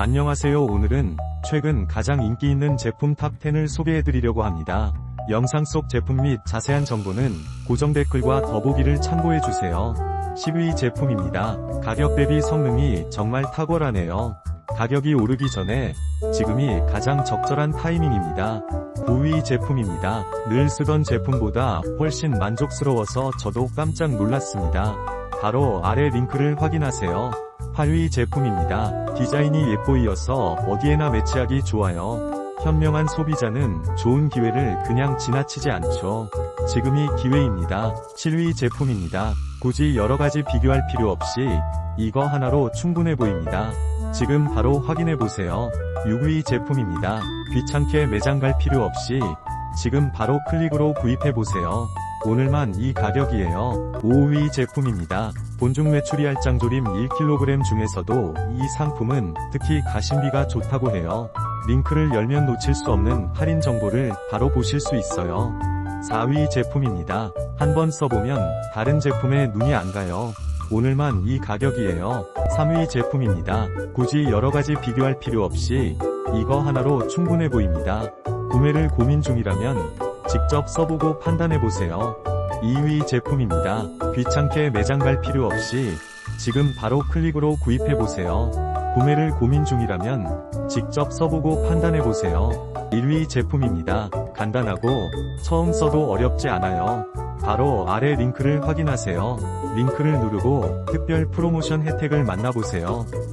안녕하세요. 오늘은 최근 가장 인기 있는 제품 탑10을 소개해드리려고 합니다. 영상 속 제품 및 자세한 정보는 고정 댓글과 더보기를 참고해주세요. 10위 제품입니다. 가격 대비 성능이 정말 탁월하네요. 가격이 오르기 전에 지금이 가장 적절한 타이밍입니다. 9위 제품입니다. 늘 쓰던 제품보다 훨씬 만족스러워서 저도 깜짝 놀랐습니다. 바로 아래 링크를 확인하세요. 8위 제품입니다. 디자인이 예뻐이어서 어디에나 매치하기 좋아요. 현명한 소비자는 좋은 기회를 그냥 지나치지 않죠. 지금이 기회입니다. 7위 제품입니다. 굳이 여러가지 비교할 필요 없이 이거 하나로 충분해 보입니다. 지금 바로 확인해 보세요. 6위 제품입니다. 귀찮게 매장 갈 필요 없이 지금 바로 클릭으로 구입해 보세요. 오늘만 이 가격이에요. 5위 제품입니다. 본중 매출이 할장조림 1kg 중에서도 이 상품은 특히 가심비가 좋다고 해요. 링크를 열면 놓칠 수 없는 할인 정보를 바로 보실 수 있어요. 4위 제품입니다. 한번 써보면 다른 제품에 눈이 안 가요. 오늘만 이 가격이에요. 3위 제품입니다. 굳이 여러가지 비교할 필요 없이 이거 하나로 충분해 보입니다. 구매를 고민 중이라면 직접 써보고 판단해보세요. 2위 제품입니다. 귀찮게 매장 갈 필요 없이 지금 바로 클릭으로 구입해보세요. 구매를 고민 중이라면 직접 써보고 판단해보세요. 1위 제품입니다. 간단하고 처음 써도 어렵지 않아요. 바로 아래 링크를 확인하세요. 링크를 누르고 특별 프로모션 혜택을 만나보세요.